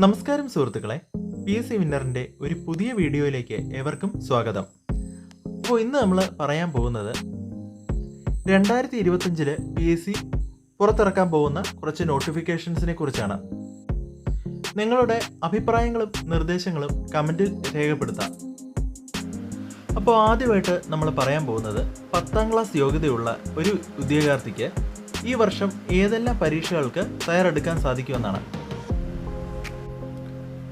നമസ്കാരം സുഹൃത്തുക്കളെ. P S C വിന്നറിന്റെ ഒരു പുതിയ വീഡിയോയിലേക്ക് ഏവർക്കും സ്വാഗതം. അപ്പോൾ ഇന്ന് നമ്മൾ പറയാൻ പോകുന്നത് രണ്ടായിരത്തി ഇരുപത്തഞ്ചിൽ പി എസ് സി പുറത്തിറക്കാൻ പോകുന്ന കുറച്ച് നോട്ടിഫിക്കേഷൻസിനെ കുറിച്ചാണ്. നിങ്ങളുടെ അഭിപ്രായങ്ങളും നിർദ്ദേശങ്ങളും കമന്റിൽ രേഖപ്പെടുത്താം. അപ്പോൾ ആദ്യമായിട്ട് നമ്മൾ പറയാൻ പോകുന്നത് പത്താം ക്ലാസ് യോഗ്യതയുള്ള ഒരു ഉദ്യോഗാർത്ഥിക്ക് ഈ വർഷം ഏതെല്ലാം പരീക്ഷകൾക്ക് തയ്യാറെടുക്കാൻ സാധിക്കുമെന്നാണ്.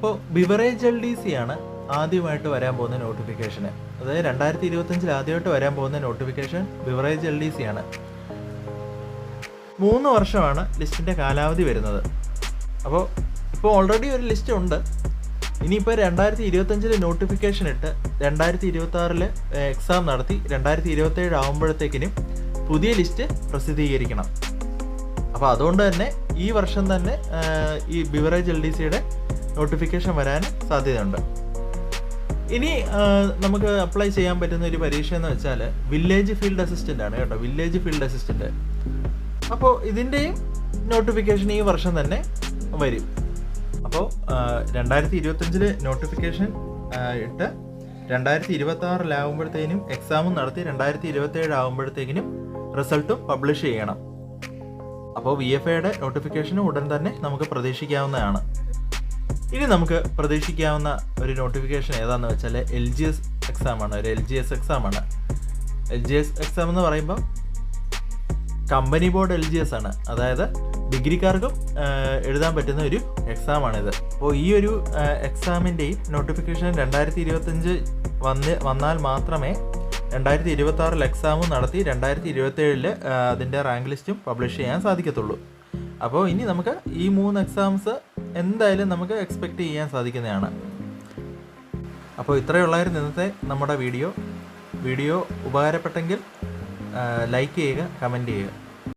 ഇപ്പോൾ ബിവറേജ് എൽ ഡി സി ആണ് ആദ്യമായിട്ട് വരാൻ പോകുന്ന നോട്ടിഫിക്കേഷന് അതായത് രണ്ടായിരത്തി ഇരുപത്തഞ്ചിൽ ആദ്യമായിട്ട് വരാൻ പോകുന്ന notification beverage L D C ആണ്. മൂന്ന് വർഷമാണ് ലിസ്റ്റിന്റെ കാലാവധി വരുന്നത്. അപ്പോൾ ഇപ്പോൾ ഓൾറെഡി ഒരു ലിസ്റ്റ് ഉണ്ട്. ഇനിയിപ്പോൾ രണ്ടായിരത്തി ഇരുപത്തഞ്ചിൽ നോട്ടിഫിക്കേഷൻ ഇട്ട് രണ്ടായിരത്തി ഇരുപത്തി ആറിൽ എക്സാം നടത്തി രണ്ടായിരത്തി ഇരുപത്തേഴ് ആകുമ്പോഴത്തേക്കിനും പുതിയ ലിസ്റ്റ് പ്രസിദ്ധീകരിക്കണം. അപ്പോൾ അതുകൊണ്ട് തന്നെ ഈ വർഷം തന്നെ ഈ ബിവറേജ് എൽ ഡി സിയുടെ നോട്ടിഫിക്കേഷൻ വരാൻ സാധ്യതയുണ്ട്. ഇനി നമുക്ക് അപ്ലൈ ചെയ്യാൻ പറ്റുന്ന ഒരു പരീക്ഷ എന്ന് വെച്ചാൽ വില്ലേജ് ഫീൽഡ് അസിസ്റ്റന്റ് ആണ് കേട്ടോ വില്ലേജ് ഫീൽഡ് അസിസ്റ്റന്റ് അപ്പോൾ ഇതിന്റെയും നോട്ടിഫിക്കേഷൻ ഈ വർഷം തന്നെ വരും. അപ്പോൾ രണ്ടായിരത്തി ഇരുപത്തഞ്ചിൽ നോട്ടിഫിക്കേഷൻ ഇട്ട് രണ്ടായിരത്തി ഇരുപത്തി ആറിലാവുമ്പോഴത്തേനും എക്സാമും നടത്തി രണ്ടായിരത്തി ഇരുപത്തി ഏഴ് ആകുമ്പോഴത്തേക്കിനും റിസൾട്ടും പബ്ലിഷ് ചെയ്യണം. അപ്പോൾ വി എഫ് ഐയുടെ നോട്ടിഫിക്കേഷനും ഉടൻ തന്നെ നമുക്ക് പ്രതീക്ഷിക്കാവുന്നതാണ്. ഇനി നമുക്ക് പ്രതീക്ഷിക്കാവുന്ന ഒരു നോട്ടിഫിക്കേഷൻ ഏതാന്ന് വെച്ചാൽ എൽ ജി എസ് എക്സാം ആണ് ഒരു എൽ ജി എസ് എക്സാം ആണ്. എൽ ജി എസ് എക്സാം എന്ന് പറയുമ്പോൾ company board L G S ആണ്. അതായത് ഡിഗ്രിക്കാർക്കും എഴുതാൻ പറ്റുന്ന ഒരു എക്സാം ആണിത്. അപ്പോൾ ഈ ഒരു എക്സാമിന്റെയും നോട്ടിഫിക്കേഷൻ രണ്ടായിരത്തി ഇരുപത്തഞ്ച് വന്ന് വന്നാൽ മാത്രമേ രണ്ടായിരത്തി ഇരുപത്തി ആറിൽ എക്സാമും നടത്തി രണ്ടായിരത്തി ഇരുപത്തി ഏഴിൽ അതിന്റെ റാങ്ക് ലിസ്റ്റും പബ്ലിഷ് ചെയ്യാൻ സാധിക്കത്തുള്ളൂ. അപ്പോൾ ഇനി നമുക്ക് ഈ മൂന്ന് എക്സാംസ് എന്തായാലും നമുക്ക് എക്സ്പെക്റ്റ് ചെയ്യാൻ സാധിക്കുന്നതാണ്. അപ്പോൾ ഇത്രയുള്ളായിരുന്നു ഇന്നത്തെ നമ്മുടെ വീഡിയോ. വീഡിയോ ഉപകാരപ്പെട്ടെങ്കിൽ ലൈക്ക് ചെയ്യുക കമന്റ് ചെയ്യുക.